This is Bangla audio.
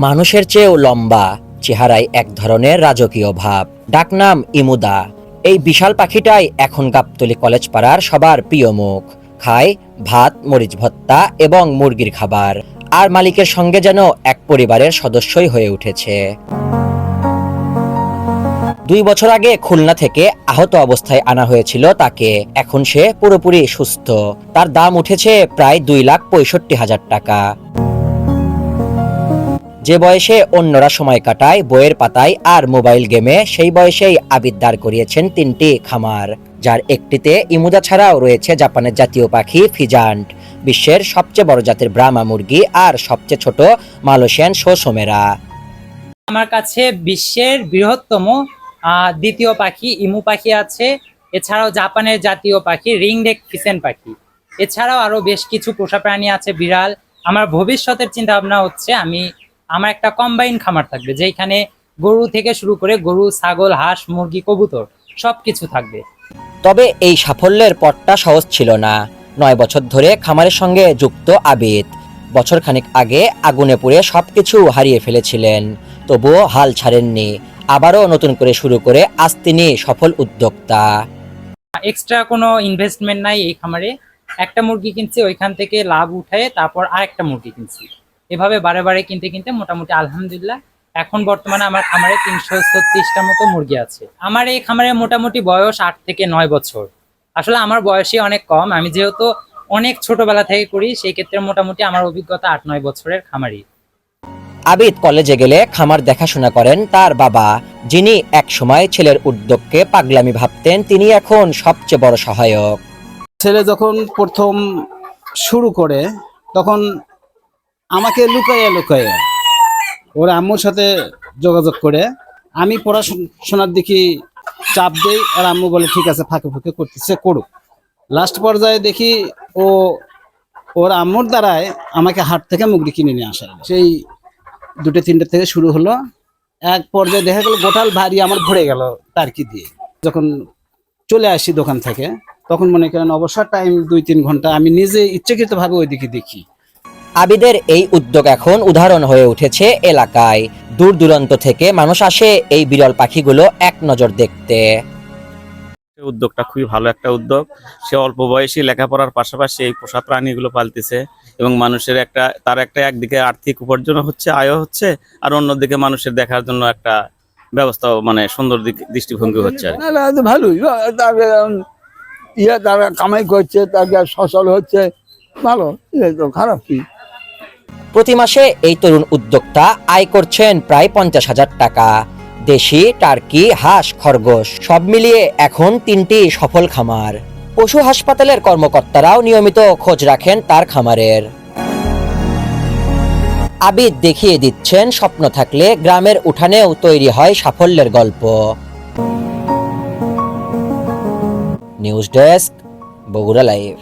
মানুষের চেয়েও লম্বা, চেহারায় এক ধরনের রাজকীয় ভাব। ডাকনাম ইমুদা। এই বিশাল পাখিটাই এখন গাবতলি কলেজ পাড়ার সবার প্রিয় মুখ। খায় ভাত, মরিচ ভত্তা এবং মুরগির খাবার। আর মালিকের সঙ্গে যেন এক পরিবারের সদস্যই হয়ে উঠেছে। দুই বছর আগে খুলনা থেকে আহত অবস্থায় আনা হয়েছিল তাকে। এখন সে পুরোপুরি সুস্থ। তার দাম উঠেছে প্রায় দুই লাখ পঁয়ষট্টি হাজার টাকা। যে বয়সে অন্যরা সময় কাটায়, বইয়ের পাতায় আর মোবাইল গেমে, সেই বয়সেই আবিদ দাঁড় করিয়েছেন তিনটি খামার, যার একটিতে ইমুদা ছাড়াও রয়েছে জাপানের জাতীয় পাখি ফিজান্ট। বিশ্বের সবচেয়ে বড় জাতের ব্রাহ্মা মুরগি আর সবচেয়ে ছোট মালয়েশিয়ান সোসোমেরা। আমার কাছে বিশ্বের বৃহত্তম দ্বিতীয় পাখি ইমু পাখি আছে। এছাড়াও জাপানের জাতীয় পাখি রিংডেক ফিসেন পাখি। এছাড়াও আরও বেশ কিছু পোষা প্রাণী আছে বিড়াল। আমার ভবিষ্যতের চিন্তা ভাবনা হচ্ছে আমি আমার একটা কম্বাইন খামার থাকবে যেখানে গরু থেকে শুরু করে গরু ছাগল হাঁস মুরগি কবুতর সবকিছু থাকবে। তবে এই সাফল্যের পথটা সহজ ছিল না। নয় বছর ধরে খামারের সঙ্গে যুক্ত আবিদ। বছরখানেক আগে আগুনে পুড়ে সবকিছু হারিয়ে ফেলেছিলেন। তবুও হাল ছাড়েননি। আবারও নতুন করে শুরু করে আজ তিনি সফল উদ্যোক্তা। এক্সট্রা কোনো ইনভেস্টমেন্ট নাই এই খামারে। একটা মুরগি কিনছি ওইখান থেকে লাভ উঠায় তারপর আরেকটা মুরগি কিনছি। এভাবে বারে বারে কিনতে কিনতে মোটামুটি আলহামদুলিল্লাহ। এখন বর্তমানে আমার খামারে তিনশো ছত্রিশটা মতো মুরগি আছে। আমার এই খামারে মোটামুটি বয়স আট থেকে নয় বছর। আসলে আমার বয়সই অনেক কম। আমি যেহেতু অনেক ছোটবেলা থেকে করি সেই ক্ষেত্রে মোটামুটি আমার অভিজ্ঞতা আট নয় বছরের খামারি। আবিদ কলেজে গেলে খামার দেখাশোনা করেন তার বাবা যিনি এক সময় ছেলের উদ্যোগকে পাগলামি ভাবতেন তিনি এখন সবচেয়ে বড় সহায়ক। ছেলে যখন প্রথম শুরু করে তখন আমাকে লুকাইয়া লুকাইয়া। ওর আম্মুর সাথে যোগাযোগ করে আমি পড়াশোনার দিকে চাপ দেই, আর আম্মু বলে, ঠিক আছে, ফাঁকে ফুঁকে করতেছে করুক। লাস্ট পর্যায়ে দেখি ও, ওর আম্মুর দ্বারায় আমাকে হাট থেকে মুগরি কিনে নিয়ে আসা সেই দুটো, তিনটে থেকে শুরু হলো। এক পর্যায়ে দেখা গেল, গোটাল ভারী আমার ভরে গেল টার্কি দিয়ে। যখন চলে আসি দোকান থেকে, তখন মনে করেন, অবসর টাইম দুই, তিন ঘণ্টা আমি নিজে ইচ্ছাকৃতভাবে ওইদিকে দেখি। আবিদের এই উদ্যোগ এখন উদাহরণ হয়ে উঠেছে এলাকায়। দূর দূরান্ত থেকে মানুষ আসে এই বিরল পাখিগুলো এক নজর দেখতে। উদ্যোগটা খুবই ভালো একটা উদ্যোগ। সে অল্প বয়সী লেখাপড়ার পাশাপাশি এই পোষা প্রাণীগুলো পালতেছে এবং মানুষের একটা তার একটা একদিকে আর্থিক উপার্জন হচ্ছে আয়ও হচ্ছে আর অন্যদিকে মানুষের দেখার জন্য একটা ব্যবস্থা মানে সুন্দর দিক দৃষ্টিভঙ্গি হচ্ছে ভালোই। ইয়ে তারা কামাই করছে তাকে সচল হচ্ছে। ভালো তো খারাপ কি? প্রতি মাসে এই তরুণ উদ্যোক্তা আয় করছেন প্রায় পঞ্চাশ হাজার টাকা। দেশি, টার্কি, হাঁস, খরগোশ, সব মিলিয়ে এখন তিনটি সফল খামার। পশু হাসপাতালের কর্মকর্তারাও নিয়মিত খোঁজ রাখেন তার খামারের। আবিদ দেখিয়ে দিচ্ছেন, স্বপ্ন থাকলে গ্রামের উঠানেও তৈরি হয় সাফল্যের গল্প। News desk, Bogura live.